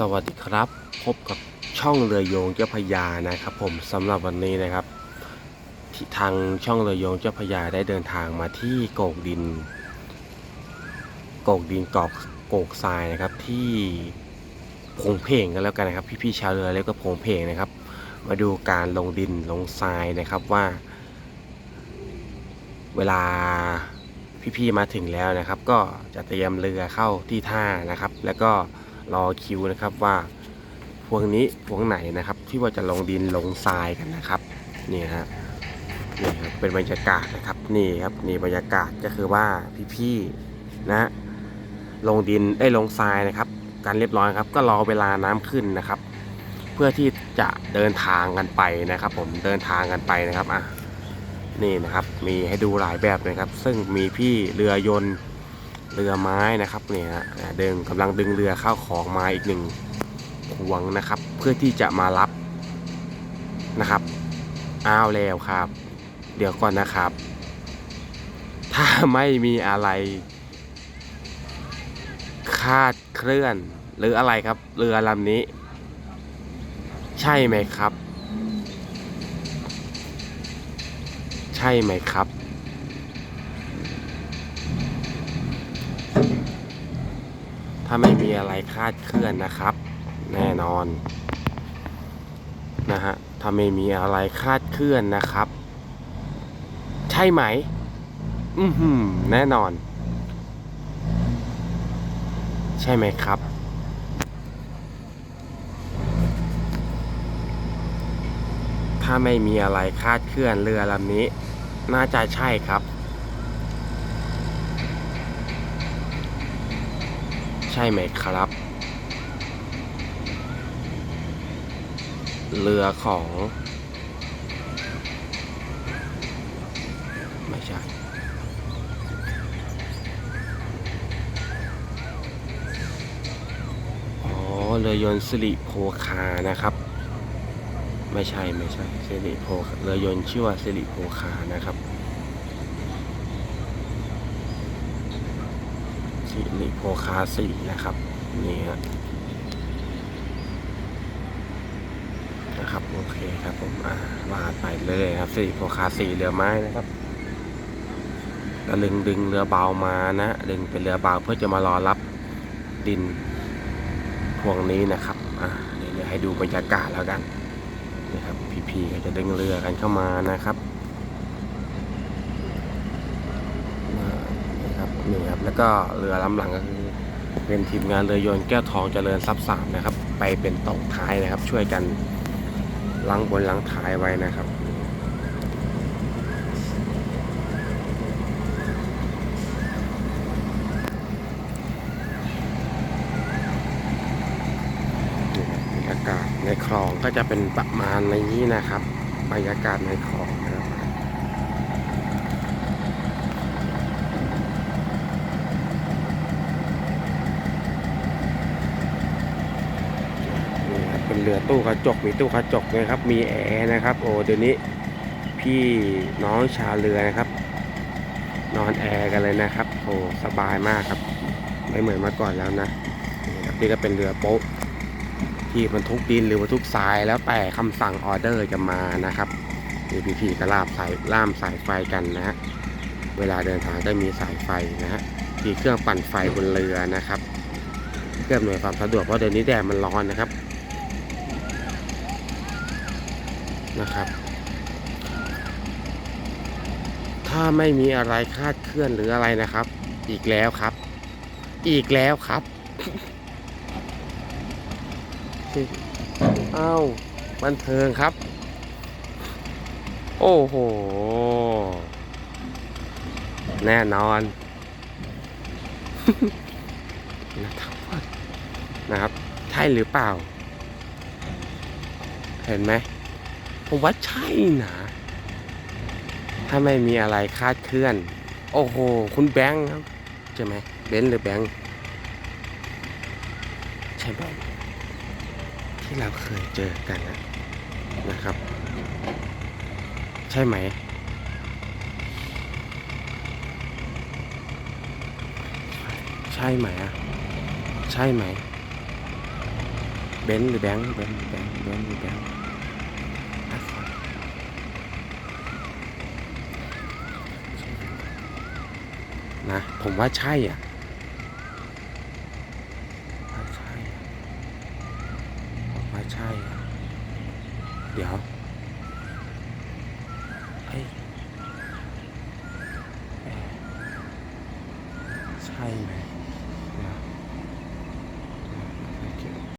สวัสดีครับ พบกับช่องเรือโยงเจ้าพยานะครับผมสำหรับวันนี้นะครับที่ทางช่องเรือโยงเจ้าพยาได้เดินทางมาที่โกกดิน โกกดินกอกโกกทรายนะครับที่พงเพงกันแล้วกันนะครับ พี่ๆชาวเรือเรียกว่าพงเพงนะครับ มาดูการลงดินลงทรายนะครับว่า เวลาพี่ๆมาถึงแล้วนะครับ ก็จะเตรียมเรือเข้าที่ท่านะครับ แล้วก็ รอคิวนะครับว่าพวกนี้พวกไหนนะครับ ที่ว่าจะลงดินลงทรายกันนะครับนี่ฮะนี่ครับเป็นบรรยากาศนะครับนี่ครับนี่บรรยากาศก็คือว่าพี่ๆนะลงดินได้ลงทรายนะครับการเรียบร้อยครับก็รอเวลาน้ำขึ้นนะครับ เพื่อที่จะเดินทางกันไปนะครับ ผมเดินทางกันไปนะครับอะนี่นะครับมีให้ดูหลายแบบนะครับ ซึ่งมีพี่เรือยนต์ เรือไม้นะครับเนี่ยฮะเดินกำลังดึงเรือเข้าของมาอีกหนึ่งห่วงนะครับ เพื่อที่จะมารับนะครับอ้าวแล้วครับ เดี๋ยวก่อนนะครับ ถ้าไม่มีอะไร คาดเคลื่อน หรืออะไรครับ เรือลำนี้ ใช่ไหมครับ ใช่ไหมครับาไม่มีอะไรคาดเคลื่อนนะครับ แน่นอนนะฮะถ้าไม่มีอะไรคาดเคลื่อนนะครับ ใช่ไหม อือหือแน่นอน ใช่ไหมครับถ้าไม่มีอะไรคาดเคลื่อนเรือลำนี้ น่าจะใช่ครับ ใช่ไหมครับ เรือของ ไม่ใช่ อ๋อ เรือยนต์สิริโภคานะครับ ไม่ใช่ไม่ใช่สิริโภคาเรือยนต์ชื่อว่าสิริโภคานะครับ สิริโภคาสี่นะครับ นี่ฮะนะครับ โอเคครับผมอ่าวาดไปเลยครับสิริโภคาสี่เรือไม้นะครับตะลึงดึงเรือเบามานะดึงเป็นเรือเบาเพื่อจะมารอรับดินพวงนี้นะครับอ่าเดี๋ยวให้ดูบรรยากาศแล้วกันนะครับพี่ๆก็จะดึงเรือกันเข้ามานะครับอ่า นี่ครับแล้วก็เรือลำหลังก็คือเป็นทีมงานเรือยนต์แก้วทองเจริญทรัพย์สามนะครับ ไปเป็นต่อท้ายนะครับ ช่วยกันลังบนลังท้ายไว้นะครับนี่บรรยากาศในคลองก็จะเป็นประมาณนี้นะครับ บรรยากาศในคลองนะครับนี่ครับ เป็นเรือตู้กระจกมีตู้กระจกนะครับ มีแอร์นะครับ โอ้เดี๋ยวนี้พี่น้องชาวเรือนะครับ นอนแอร์กันเลยนะครับโอ้สบายมากครับ ไม่เหมือนเมื่อก่อนแล้วนะนี่ก็เป็นเรือโป๊ะที่บรรทุกดินหรือบรรทุกทรายแล้วแต่คำสั่งออเดอร์จะมานะครับนี่พี่ๆก็ลาบสายล่ามสายไฟกันนะฮะเวลาเดินทางก็มีสายไฟนะฮะมีเครื่องปั่นไฟบนเรือนะครับเพื่ออำนวยความสะดวกเพราะเดี๋ยวนี้แดดมันร้อนนะครับ นะครับ ถ้าไม่มีอะไรคาดเคลื่อนหรืออะไรนะครับ อีกแล้วครับ อีกแล้วครับอ้าวบันเทิงครับ โอ้โห แน่นอนนะครับ ใช่หรือเปล่า เห็นไหม ผมว่าใช่นะ ถ้าไม่มีอะไรคาดเคลื่อน โอ้โห คุณแบงค์ครับ ใช่ไหมเบนซ์หรือแบงค์ใช่ไหมที่เราเคยเจอกันนะนะครับ ใช่ไหม ใช่ไหมอะใช่ไหมเบนซ์หรือแบงค์เบนซ์หรือแบงค์เบนซ์หรือแบงค์ นะ ผมว่าใช่อะใช่ผมว่าใช่อะเดี๋ยวเฮ้ยใช่ไหม